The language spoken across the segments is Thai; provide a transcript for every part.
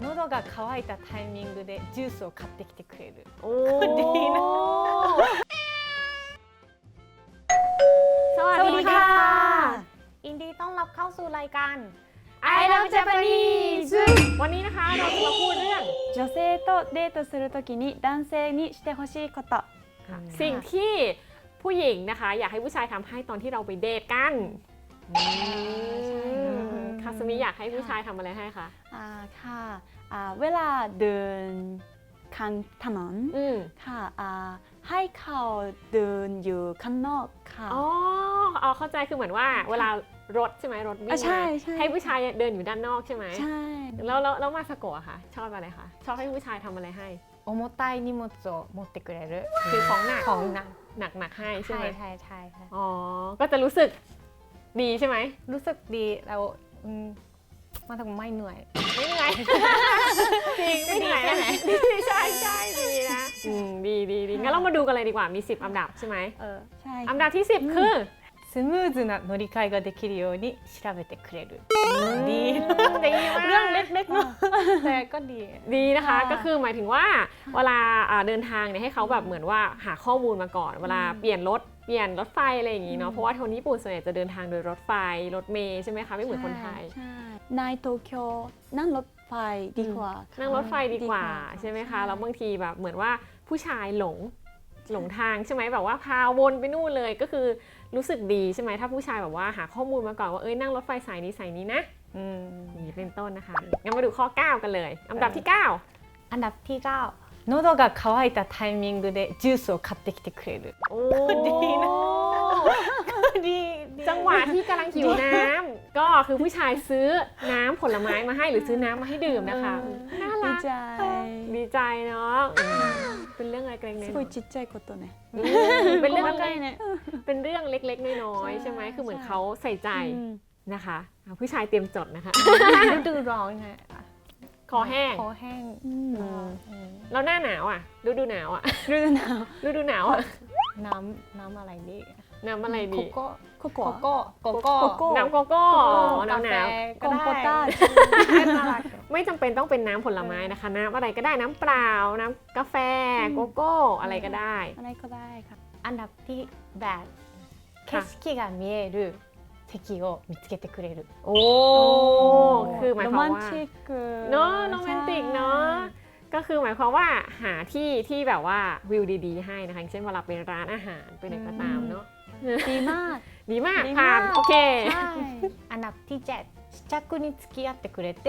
喉が渇いたタイミングでジュースを買ってきてくれる โอ้ ดีนะ สวัส สวัส ดี ดี ค่ะ ค่ะ ยินดีต้อนรับเข้าสู่รายการ I love Japanese วันนี้นะคะเราจะมาพูดเรื่อง 女性とデートするときに男性にしてほしいこと สิ่งที่ผู้หญิงนะคะ อยากให้ผู้ชายทำให้ตอนที่เราไปเดทกันค าสมิอยากให้ผู้ชายทำอะไรให้คะ อ่าค่ะอ่าเวลาเดินข้างถนน อืม ค่ะอ่าให้เขาเดินอยู่ข้างนอกค่ะ อ๋อเอาเข้าใจคือเหมือนว่า เวลารถใช่ไหมรถวิ่ง อ่ะใช่ มา ใช่ ให้ผู้ชายเดินอยู่ด้านนอกใช่ไหม ใช่ แล้วแล้วแล้วมาสโกะอะคะชอบอะไรคะชอบให้ผู้ชายทำอะไรให้ 重たい荷物を持ってくれる คือของหนัก ของหนัก หนักหนักๆให้ใช่ ใช่ ไหม ใช่ใช่ใช่ อ๋อ ก็จะรู้สึกดีใช่ไหม รู้สึกดีเรา อืมมันทำไม่เหนื่อยไม่เหนื่อยจริงไม่เหนื่อยดีใช่ไหมดีใช่ใช่ดีนะอืมดีดีดีงั้นเรามาดูกันเลยดีกว่ามี 10 อันดับใช่ไหมเออใช่อันดับที่ 10 คือ スムーズな乗り換えができるように調べてくれる ดี ดีมาก เรื่องเล็กๆเนาะแต่ก็ดี ดีนะคะ ค่ะ ก็คือหมายถึงว่าเวลาอ่าเดินทางเนี่ยให้เขาแบบเหมือนว่าหาข้อมูลมาก่อน เวลาเปลี่ยนรถเปลี่ยนรถไฟอะไรอย่างงี้เนาะเพราะว่าคนญี่ปุ่นส่วนใหญ่จะเดินทางโดยรถไฟรถเมล์ใช่ไหมคะไม่เหมือนคนไทย ใช่ในโตเกียวนั่งรถไฟดีกว่าค่ะ นั่งรถไฟดีกว่า ดีกว่า ใช่ไหมคะ ใช่ แล้วบางทีแบบเหมือนว่าผู้ชายหลง หลงทางใช่ไหมแบบว่าพาวนไปนู่นเลยก็คือรู้สึกดีใช่ไหมถ้าผู้ชายแบบว่าหาข้อมูลมาก่อนว่าเอ้ยนั่งรถไฟสายนี้สายนี้นะ อืม อย่างนี้เป็นต้นนะคะงั้นมาดูข้อ 9 กันเลยอันดับที่ 9 อันดับที่เก้า喉が渇いたタイミングでジュースを買ってきてくれる โอ้ ดีนะ ดีดี จังหวะที่กำลังหิวน้ำก็คือผู้ชายซื้อน้ำผลไม้มาให้หรือซื้อน้ำมาให้ดื่มนะคะน่า ดี รัก ใจ ดีใจเนาะอืมเป็นเรื่องอะไรเล็กๆน้ す อย ごいちっちゃいことね ๆอืมเป็นเรื่อง 細かいね เป็นเรื่องเล็กๆ น้อยๆ ใช่ ใช่ไหมคือเหมือน ใช่ เขาใส่ใจ อืม นะคะอ่ะผู้ชายเตรียมจดนะคะ ฤดูร้อนไง คอแห้ง คอแห้ง อืม อืมอืม แล้วหน้าหนาวอ่ะฤดูหนาวอ่ะ ฤดูหนาว ฤดูหนาวอ่ะ น้ำน้ำอะไรดี น้ำอะไร โก ดี โก้ โกโก้ โกโก้โกโก้ โกโก้ น้ำโกโก้หนาวหนาว ก็ คอมโพ ได้ ต้า น่ารัก ๆไม่จำเป็นต้องเป็นน้ำผลไม้นะคะ น้ำอะไรก็ได้น้ำเปล่า น้ำกาแฟ โกโก้ อะไรก็ได้ อะไรก็ได้ค่ะ อันดับที่แปด景 ค่ะ 色が見える席を見つけてくれる โอ้ คือหมาย โร ควา แม ม น ว่า ติก เนาะโรแมนติกเนาะ ก็คือหมายความว่าหาที่ที่แบบว่าวิวดีๆ ให้นะคะอย่างเช่นเวลาไปร้านอาหารไปไหนก็ตามเนาะ ดีมาก ดีมาก ดี ผ่าน มาก โอเค ใช่ อันดับที่เจ็ด試着に付き合ってくれて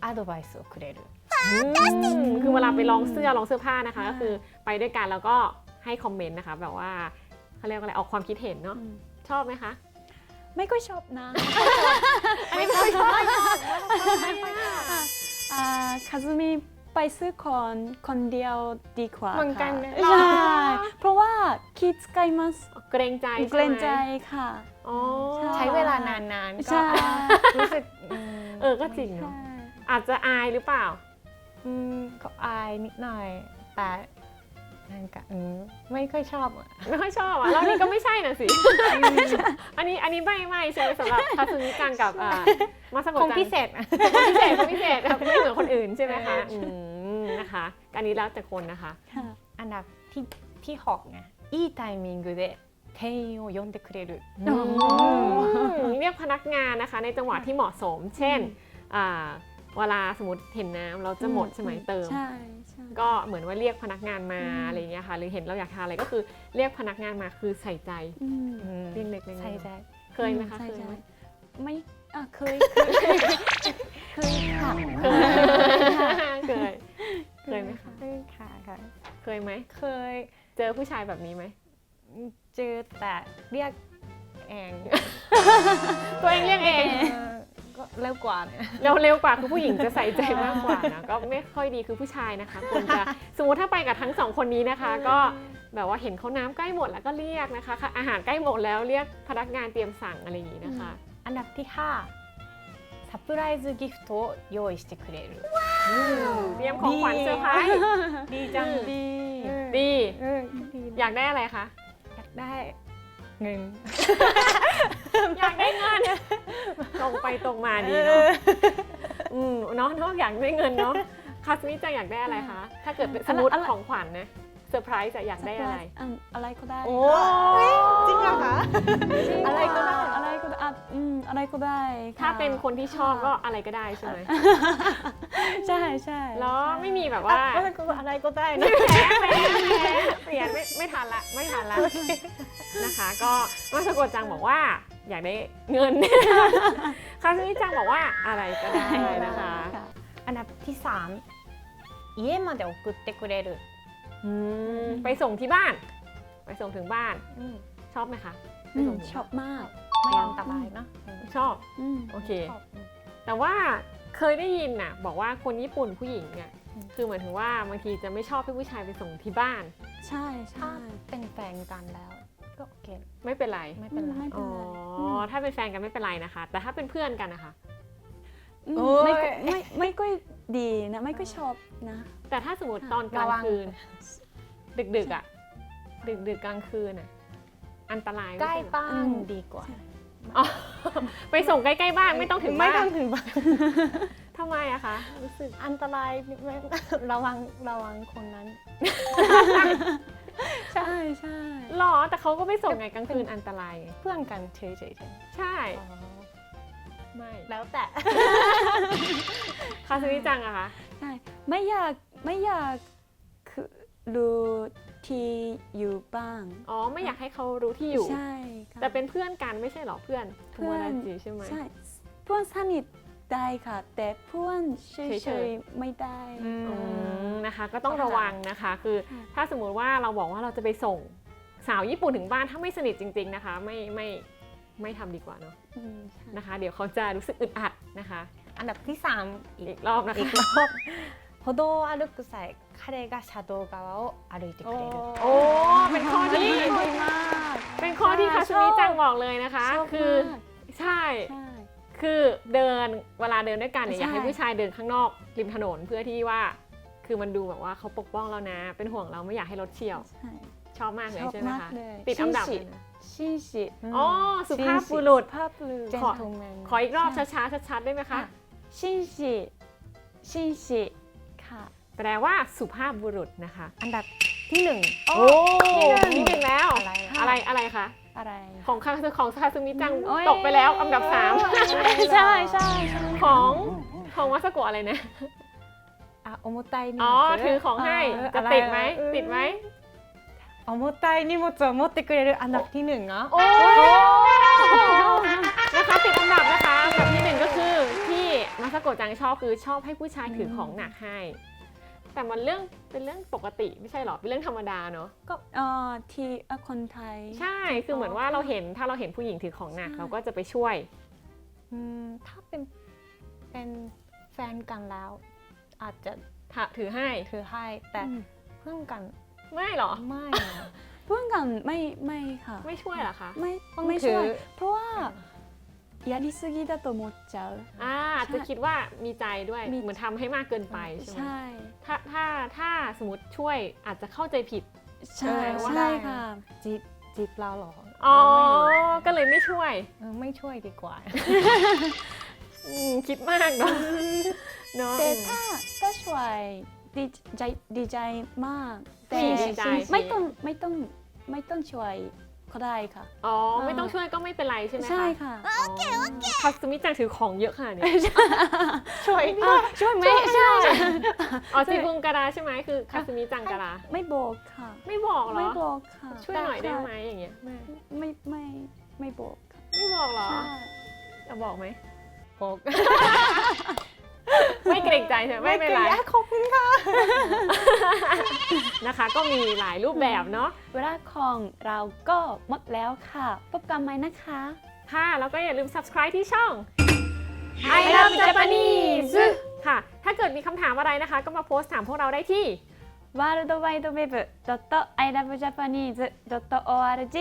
アドバイスをくれる อืมคือเวลาไปลองเสื้อลองเสื้อผ้านะคะ ก็คือไปด้วยกันแล้วก็ให้คอมเมนต์นะคะ แบบว่าเขาเรียกว่าอะไรออกความคิดเห็นเนาะ อืม ชอบไหมคะ ไม่ค่อยชอบนะ ไม่ค่อยชอบ อ่าคาซุมิ ไปซื้อคนคนเดียวดีกว่าเหมือนกันไหมใช่ เพราะว่าคิดไกลมัสเกรงใจเกรงใจค่ะใช้เวลานานๆก็รู้สึกเออก็จริงเนาะอาจจะอายหรือเปล่า อืมก็อายนิดหน่อย แต่ なんかอืมไม่ค่อยชอบอะ ไม่ค่อยชอบอ่ะแล้วนี่ก็ไม่ใช่น่ะสิ อันนี้อันนี้ไม่ไม่ใช่ไหมสำหรับคาซึมิจังกับอ่ามาสโกะ คง จัง พิเศษอะ พิเศษพิเศษครับไม่เหมือนคนอื่นใช่ไหมคะ เอออื อืมนะคะอันนี้แล้วแต่คนนะคะ ค่ะ อันดับที่ที่หกไงいいタイミングで店員を呼んでくれる อืมเรียกพนักงานนะคะ ในจังหวะที่เหมาะสม เช่นอ่าเวลาสมมติเห็นน้ำเราจะหมดใช่ไหมเติม ใช่ใช่ ก็เหมือนว่าเรียกพนักงานมาอืมอะไรอย่างเงี้ยค่ะ หรือเห็นเราอยากทานอะไรก็คือเรียกพนักงานมาคือใส่ใจอืมอืมเรื่องเล็กๆใช่ใช่เคยไหมคะใช่เคยใช่ไหมไม่อะเคยเคยเคยค่ะเคยเคยเคยไหมคะค่ะค่ะเคยไหมเคย เจอผู้ชายแบบนี้ไหมเจอแต่เรียกเองตัวเองเรียกเองเออก็เร็วกว่าเนี่ย เร็วเร็วกว่าคือผู้หญิงจะใส่ใจมากกว่านะก็ไม่ค่อยดีคือผู้ชายนะคะควรจะสมมติถ้าไปกับทั้งสองคนนี้นะคะ ก็แบบว่าเห็นเขาน้ำใกล้หมดแล้วก็เรียกนะคะค่ะอาหารใกล้หมดแล้วเรียกพนักงานเตรียมสั่งอะไรอย่างนี้นะคะ อันดับที่ห้าサプライズギフトを用意してくれる เตรียมของขวัญเซอร์ไพรส์ ดีจัง ดี ดี เออดี อยากได้อะไรคะ อยากได้เงิน อยากได้เงิน ตรงไปตรงมาดีเนาะอืมเนาะนอกอยากได้เงินเนาะคาสมิจังอยากได้อะไรคะ ถ้าเกิดเป็นสมมติอะไร ของขวัญนะเซอร์ไพรส์จะอยากได้อะไรอันอะไรก็ได้ โอ้จริงเหรอคะ อะไรก็ได้ อะไรก็ได้อะอืมอะไรก็ได้ค่ะถ้าเป็นคนที่ชอบก็อะไรก็ได้ใช่ไหมใช่ใช่แล้วไม่มีแบบว่าว่าอะไรก็ได้นะเปลี่ยนไม่ไม่ทันละไม่ทันละนะคะ ก็มาสะกดจังบอกว่า อยากได้เงิน คาสมิจังบอกว่าอะไรก็ได้นะคะ อันดับที่สาม家まで送ってくれる อืมไปส่งที่บ้าน ไปส่งถึงบ้าน อืม ชอบไหมคะไป อืม ส่งถึง ชอบมาก ไม่อันตรายเนอะอืม ชอบ อืม โอเค ชอบอืม แต่ว่าเคยได้ยินน่ะ บอกว่าคนญี่ปุ่นผู้หญิงเนี่ย อืม คือเหมือนถึงว่าบางทีจะไม่ชอบให้ผู้ชายไปส่งที่บ้าน ใช่ ถ้า ใช่ เป็นแฟนกันแล้ว ก็โอเค ไม่เป็นไร ไม่เป็นไร ไม่ อ๋ออ ถ้าเป็นแฟนกันไม่เป็นไรนะคะ แต่ถ้าเป็นเพื่อนกันนะคะอืมโอ้ย ไม่ก็ไม่ไม่ก็ดีนะ ไม่ก็ชอบนะ แต่ถ้าสมมติตอนกลางระวัง คืน ดึกๆอะ ดึกๆกลางคืนอะ อันตรายใกล้ไม่ช่เหรอบ้าอืนม ดีกว่า อ๋อไปส่งใกล้ๆบ้านไม่ต้องถึงไม่บ้าต้อนงถึงบ้านทำไมอะคะรู้สึก อันตรายไม่ระวังระวังคนนั้น ใช่ใช่หรอ แต่เขาก็ไม่ส่งไงกลางคืนอันตรายไงเพื่อนกันเฉยๆใช่ๆอ๋อไม่แล้วแต่คาสมิจังอะคะใช่ไม่อยากไม่อยากคือรู้ที่อยู่บ้างอ๋อไม่อยากให้เขารู้ที่อยู่ใช่ค่ะแต่เป็นเพื่อนกันไม่ใช่เหรอเพื่อนเพื่อนโมดาจิใช่ไหมใช่เพื่อนสนิทได้ค่ะ แต่เพื่อนเฉเฉยยๆไม่ได้อืมนะคะ ก็ต้องระวังนะคะ คือถ้าสมมุติว่าเราบอกว่าเราจะไปส่ง สาวญี่ปุ่นถึงบ้านถ้าไม่สนิทจริง ๆนะคะ ไม่ไม่ไม่ทำดีกว่าเนาะ อืมใช่ นะคะ เดี๋ยวเขาจะรู้สึกอึดอัดนะคะ อันดับที่สามอี อี ก กรอบนะ อี คะ กรอบ歩道を歩く際彼が車道側を歩いてくれる โอ้เป็นข้อที่ ดีมาก เป็นข้อที่คาสมิจังบอกเลยนะคะ ชอบ คือ มาก ใช่ ใช่ คือเดินเวลาเดินด้วยกันเนี่ย ใช่ อยากให้ผู้ชายเดินข้างนอกริมถนนเพื่อที่ว่า คือมันดูแบบว่าเขาปกป้องเรานะ เป็นห่วงเราไม่อยากให้รถเฉียว ใช่ ช อบมากเลยใช่ไหมคะติดอันดับเลยนะชิชิอ๋อสุภาพบุรุษ ภาพบุรุษ ขอขออีกรอบช้าๆชัดๆได้ไหมคะชี้ชิชี้ชิค่ะ แปลว่าสุภาพบุรุษนะคะ อันดับที่หนึ่ง โอ้ที่หนึ่งที่หนึ่งแล้ว อะไรอะไรอะไรคะอะไรของคาของคาซึมิจังตกไปแล้วอันดับสาม ใช่ใช่ของของวัสกุอะไรนะ อะโอโมไตนี่อ๋อถือของให้จะติดไหมติดไหม 重たい荷物を持ってくれるอันดับที่หนึ่งเนาะ โอ้นะคะติดอันดับนะคะอันดับที่หนึ่งก็คือที่มาสโกะจังชอบคือชอบให้ผู้ชายถือของหนักให้ แต่มันเรื่องเป็นเรื่องปกติไม่ใช่หรอเป็นเรื่องธรรมดาเนาะ เอ่อที่เอ่อคนไทย ใช่คือเหมือนว่าเราเห็นถ้าเราเห็นผู้หญิงถือของหนัก ใช่ เราก็จะไปช่วย อืมถ้าเป็นเป็นแฟนกันแล้ว อาจจะ ถ้าถือให้ ถือให้แต่ อืม เพื่อนกัน ไม่หรอ ไม่นะ เพื่อนกันไม่ไม่ค่ะ ไม่ช่วยเหรอคะ ไม่ ต้อง ไม่ ถื ช่ อ วยเพราะว่าやりすぎだと思っちゃう อ่าอาจจะคิดว่ามีใจด้วย มี เหมือนทำให้มากเกินไปใช่ไหม ใช่ ถ้าถ้าถ้าสมมติช่วยอาจจะเข้าใจผิด ใช่ เออว่า ใช่ค่ะ จีบจีบเราเหรอ อ๋อ ไม่รู้ ก็เลยไม่ช่วย เออไม่ช่วยดีกว่า อืมคิดมากเนาะเนาะ แต่ถ้าถ้าช่วยดีใจดีใจมาก แต่ผู้หญิงดีใจ ไม่ต้องไม่ต้องไม่ต้องช่วยก็ได้ค่ะ อ๋อ ไม่ต้องช่วยก็ไม่เป็นไรใช่ไหมคะใช่ค่ะ โอเคโอเคคาสมิจังถือของเยอะขนาดนี้ช่วยอะช่วยไหมใช่อ๋อจีบุงการาใช่ไหมคือคาสมิจังการาไม่บอกค่ะ ไม่บอกเหรไม่อบอกค่ะช่วยหน่อยได้ไหมอย่างเงี้ยไม่ไม่ไม่บอกค่ะไม่บอกเหรอใช่จะบอกไหมบอก ไม่เกรงใจใช่ไหมไม่เป็นไรกรงขอบคุณค่ะ นะคะ ก็มีหลายรูปแบบเนาะ เวลาของเราก็หมดแล้วค่ะ พบกันใหม่นะคะ ค่ะ แล้วก็อย่าลืม subscribe ที่ช่อง I love Japanese ค่ะ ถ้าเกิดมีคำถามอะไรนะคะ ก็มาโพสต์ถามพวกเราได้ที่ world wide web i love japanese org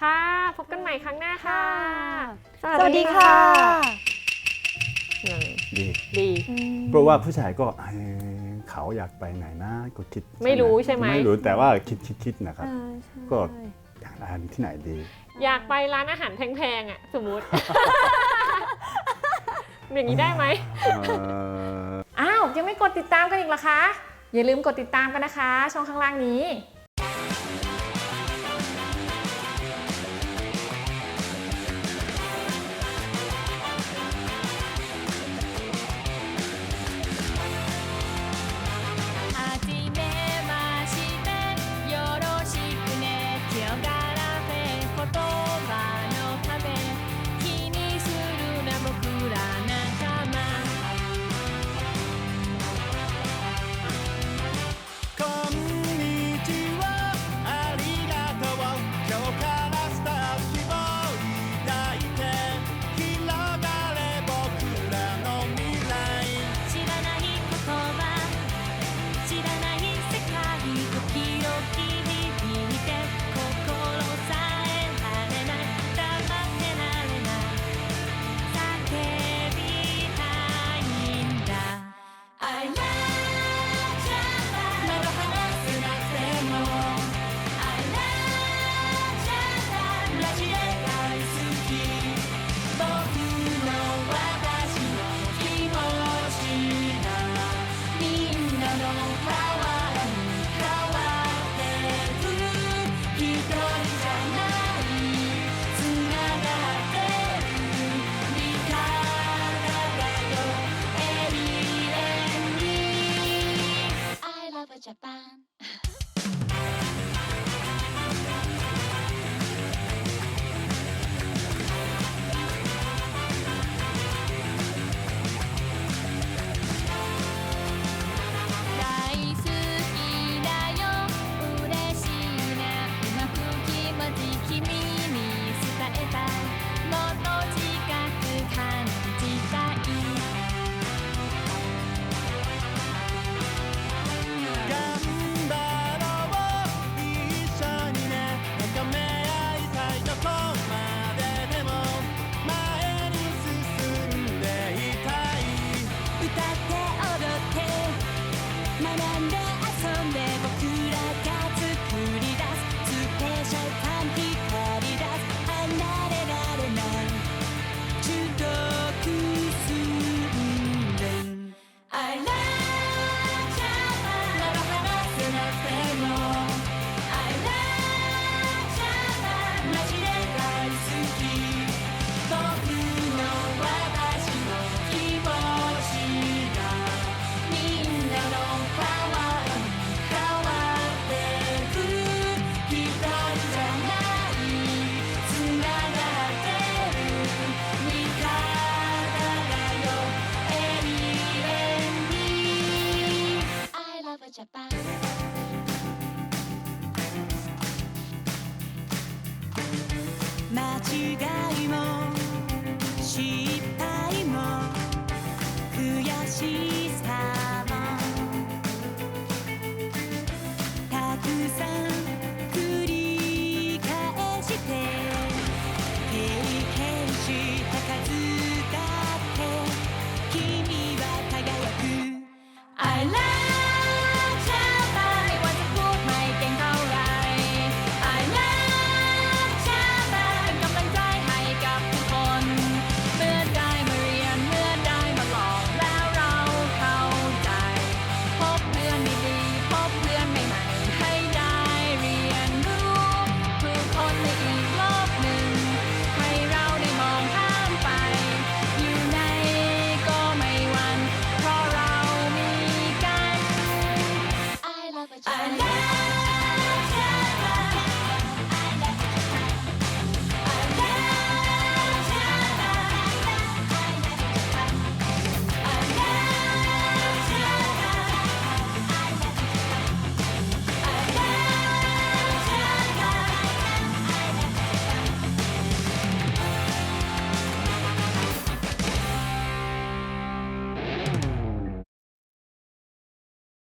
ค่ะ พบกันใหม่ครั้งหน้าค่ะ สวัสดีค่ะอืม ดี ดี เพราะว่าผู้ชายก็เอ้ยเขาอยากไปไหนนะก็คิดไม่รู้ใช่ไหม ไม่รู้แต่ว่าคิดคิดคิดนะครับ อ่าใช่ก็ อยากร้านที่ไหนดี อยากไปร้านอาหารแพงๆอะสมมุติ อย่างนี้ได้ไหม เอ่อ อ้าว ยังไม่กดติดตามกันอีกเหรอคะ อย่าลืมกดติดตามกันนะคะ ช่องข้างล่างนี้